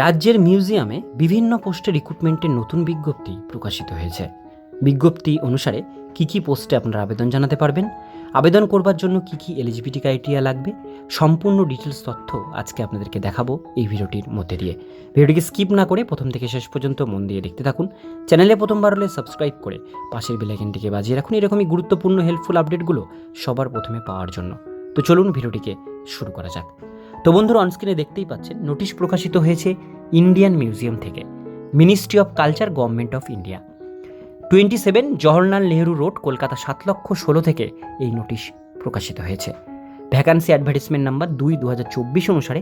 রাজ্যের মিউজিয়ামে বিভিন্ন পোস্টে রিক্রুটমেন্টের নতুন বিজ্ঞপ্তি প্রকাশিত হয়েছে। বিজ্ঞপ্তি অনুসারে কি কি পোস্টে আপনারা আবেদন জানাতে পারবেন, আবেদন করবার জন্য কি কি এলিজিবিলিটি ক্রাইটেরিয়া লাগবে, সম্পূর্ণ ডিটেলস তথ্য আজকে আপনাদেরকে দেখাবো এই ভিডিওটির মধ্যে দিয়ে। ভিডিওটিকে স্কিপ না করে প্রথম থেকে শেষ পর্যন্ত মন দিয়ে দেখতে থাকুন। চ্যানেলে প্রথমবার হলে সাবস্ক্রাইব করে পাশের বেলাইকেনটিকে বাজিয়ে রাখুন। এরকমই গুরুত্বপূর্ণ হেল্পফুল আপডেটগুলো সবার প্রথমে পাওয়ার জন্য। তো চলুন ভিডিওটিকে শুরু করা যাক। তো বন্ধুরা অনস্ক্রিনে দেখতেই পাচ্ছেন, নোটিশ প্রকাশিত হয়েছে ইন্ডিয়ান মিউজিয়াম থেকে ministry of culture government of India twenty seven Jawaharlal Nehru road Kolkata সাত লক্ষ ষোলো থেকে এই নোটিশ প্রকাশিত হয়েছে। ভ্যাকান্সি অ্যাডভার্টিসমেন্ট নাম্বার দুই দু হাজার চব্বিশ অনুসারে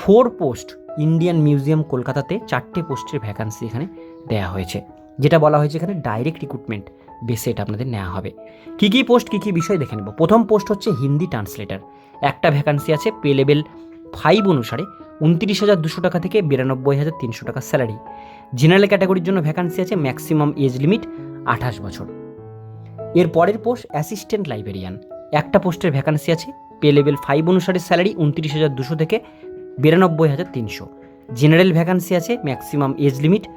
ফোর পোস্ট ইন্ডিয়ান মিউজিয়াম কলকাতাতে চারটে পোস্টের ভ্যাকান্সি এখানে দেওয়া হয়েছে, যেটা বলা হয়েছে এখানে ডাইরেক্ট রিক্রুটমেন্ট বেসে এটা আপনাদের নেওয়া হবে। কী কী পোস্ট, কী কী বিষয় দেখে নেব। প্রথম পোস্ট হচ্ছে হিন্দি ট্রান্সলেটার। একটা ভ্যাকান্সি আছে পে লেভেল ফাইভ অনুসারে উনত্রিশ হাজার দুশো টাকা থেকে বিরানব্বই হাজার তিনশো টাকা স্যালারি জেনারেল ক্যাটাগরির জন্য ভ্যাকান্সি আছে ম্যাক্সিমাম এজ লিমিট আঠাশ বছর। এর পরের পোস্ট অ্যাসিস্ট্যান্ট লাইব্রেরিয়ান একটা পোস্টের ভ্যাকান্সি আছে পে লেভেল ফাইভ অনুসারে স্যালারি উনত্রিশ হাজার দুশো থেকে বিরানব্বই হাজার তিনশো। জেনারেল ভ্যাকান্সি আছে ম্যাক্সিমাম এজ লিমিট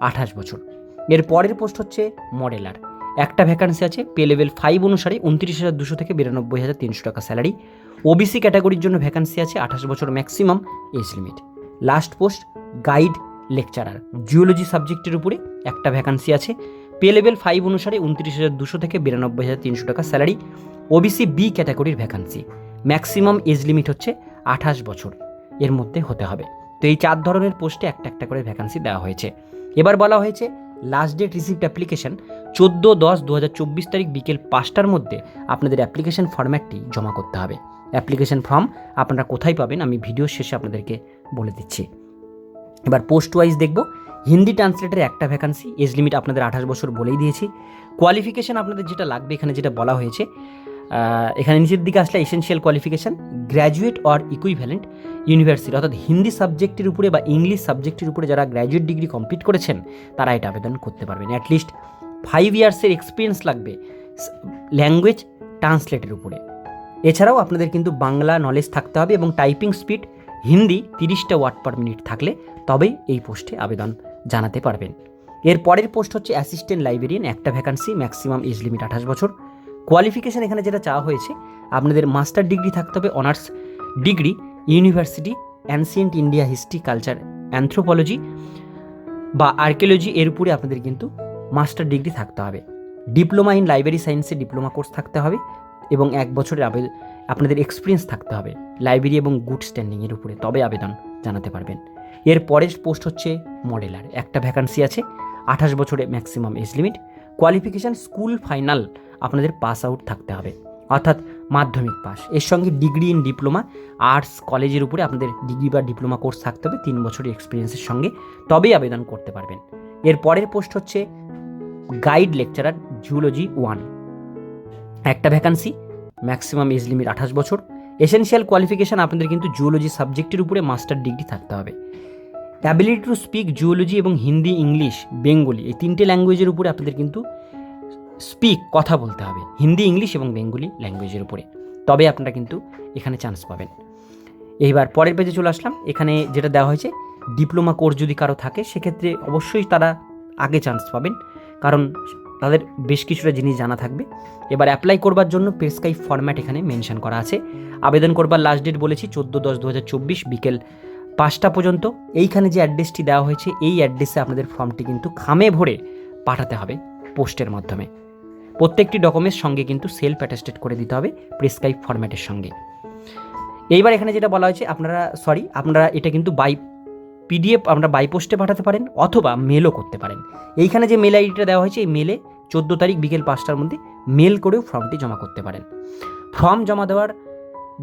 আঠাশ বছর। এর পরের পোস্ট হচ্ছে মডেলার একটা ভ্যাকান্সি আছে পে লেভেল ফাইভ অনুসারে উনত্রিশ হাজার দুশো থেকে বিরানব্বই হাজার তিনশো টাকা স্যালারি ওবিসি ক্যাটাগরির জন্য ভ্যাকান্সি আছে আঠাশ বছর maximum age limit last post guide lecturer geology সাবজেক্টের উপরে একটা ভ্যাকান্সি আছে পে লেভেল ফাইভ অনুসারে উনত্রিশ হাজার দুশো থেকে বিরানব্বই হাজার তিনশো টাকা স্যালারি ওবিসি বি ক্যাটাগরির ভ্যাকান্সি ম্যাক্সিমাম এজ লিমিট হচ্ছে আঠাশ বছর। এর মধ্যে হতে হবে। তো এই চার ধরনের পোস্টে একটা একটা করে ভ্যাকান্সি দেওয়া হয়েছে। এবার বলা হয়েছে লাস্ট ডেট রিসিভড অ্যাপ্লিকেশন চোদ্দ দশ দু তারিখ বিকেল পাঁচটার মধ্যে আপনাদের অ্যাপ্লিকেশন ফর্ম্যাটটি জমা করতে হবে। অ্যাপ্লিকেশন ফর্ম আপনারা কোথায় পাবেন আমি ভিডিও শেষে আপনাদেরকে বলে দিচ্ছি। এবার পোস্ট ওয়াইজ দেখব, হিন্দি ট্রান্সলেটের একটা ভ্যাকান্সি এজ লিমিট আপনাদের আঠাশ বছর বলেই দিয়েছি। কোয়ালিফিকেশান আপনাদের যেটা লাগবে এখানে যেটা বলা হয়েছে এখানে নিচের দিকে আসলে essential qualification graduate or equivalent university অর্থাৎ হিন্দি সাবজেক্টের উপরে বা ইংলিশ সাবজেক্টের উপরে যারা গ্র্যাজুয়েট ডিগ্রি কমপ্লিট করেছেন, তারা এটা আবেদন করতে পারবেন। অ্যাটলিস্ট ফাইভ ইয়ার্সের এক্সপিরিয়েন্স লাগবে ল্যাঙ্গুয়েজ ট্রান্সলেটের উপরে। এছাড়াও আপনাদের কিন্তু বাংলা নলেজ থাকতে হবে এবং টাইপিং স্পিড হিন্দি তিরিশটা ওয়ার্ড পার মিনিট থাকলে তবেই এই পোস্টে আবেদন জানাতে পারবেন। এর পরের পোস্ট হচ্ছে অ্যাসিস্ট্যান্ট লাইব্রেরিয়ান একটা ভ্যাকান্সি ম্যাক্সিমাম এজ লিমিট আঠাশ বছর। কোয়ালিফিকেশান এখানে যেটা চাওয়া হয়েছে, আপনাদের মাস্টার ডিগ্রি থাকতে হবে honours degree university ancient India history culture anthropology বা আর্কিওলজি এর উপরে আপনাদের কিন্তু মাস্টার ডিগ্রি থাকতে হবে। ডিপ্লোমা ইন লাইব্রেরি সায়েন্সে ডিপ্লোমা কোর্স থাকতে হবে এবং এক বছরের আবেদন আপনাদের এক্সপিরিয়েন্স থাকতে হবে লাইব্রেরি এবং গুড স্ট্যান্ডিংয়ের উপরে। তবে আবেদন জানাতে পারবেন। এর পরের পোস্ট হচ্ছে মডেলার একটা ভ্যাকান্সি আছে, আঠাশ বছরে maximum age limit qualification school final আপনাদের পাস আউট থাকতে হবে। অর্থাৎ মাধ্যমিক পাস এর সঙ্গে ডিগ্রি ইন ডিপ্লোমা আর্টস কলেজের উপরে আপনাদের ডিগ্রি বা ডিপ্লোমা কোর্স থাকতে হবে, তিন বছরের এক্সপিরিয়েন্সের সঙ্গে। তবেই আবেদন করতে পারবেন। এর পরের পোস্ট হচ্ছে গাইড লেকচারার জুলজি ওয়ান একটা ভ্যাকান্সি ম্যাক্সিমাম এজ লিমিট আঠাশ বছর। এসেনশিয়াল কোয়ালিফিকেশান আপনাদের কিন্তু জুওলজি সাবজেক্টের উপরে মাস্টার ডিগ্রি থাকতে হবে। অ্যাবিলিটি টু স্পিক জুওলজি এবং হিন্দি ইংলিশ বেঙ্গলি এই তিনটে ল্যাঙ্গুয়েজের উপরে আপনাদের কিন্তু স্পিক কথা বলতে হবে। হিন্দি, ইংলিশ এবং বেঙ্গলি ল্যাঙ্গুয়েজের উপরে। তবে আপনারা কিন্তু এখানে চান্স পাবেন। এইবার পরের পেজে চলে আসলাম। এখানে যেটা দেওয়া হয়েছে ডিপ্লোমা কোর্স যদি কারও থাকে, সেক্ষেত্রে অবশ্যই তারা আগে চান্স পাবেন। কারণ তাদের বেশ কিছুটা জিনিস জানা থাকবে। এবার অ্যাপ্লাই করবার জন্য প্রেসক্রাইব ফরম্যাট এখানে মেনশন করা আছে। আবেদন করবার লাস্ট ডেট বলেছি, চোদ্দ দশ দু বিকেল পাঁচটা পর্যন্ত। এইখানে যে অ্যাড্রেসটি দেওয়া হয়েছে, এই অ্যাড্রেসে আপনাদের ফর্মটি কিন্তু খামে ভরে পাঠাতে হবে পোস্টের মাধ্যমে। প্রত্যেকটি ডকুমেন্টস সঙ্গে কিন্তু সেলফ অ্যাটাস্টেড করে দিতে হবে প্রেসক্রাইব ফরম্যাটের সঙ্গে। এইবার এখানে যেটা বলা হয়েছে, আপনারা সরি আপনারা এটা কিন্তু বাই পিডিএফ আমরা বাই পোস্টে পাঠাতে পারেন অথবা মেলও করতে পারেন। এইখানে যে মেল আইডিটা দেওয়া হয়েছে, এই মেলে চোদ্দ তারিখ বিকেল পাঁচটার মধ্যে মেল করেও ফর্মটি জমা করতে পারেন। ফর্ম জমা দেওয়ার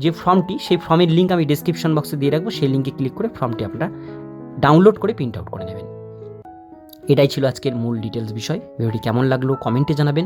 যে ফর্মটি সেই ফর্মের লিঙ্ক আমি ডিসক্রিপশন বক্সে দিয়ে রাখব, সেই লিঙ্কে ক্লিক করে ফর্মটি আপনারা ডাউনলোড করে প্রিন্ট আউট করে নেবেন। এটাই ছিল আজকের মূল ডিটেলস বিষয়। ভিডিওটি কেমন লাগল কমেন্টে জানাবেন।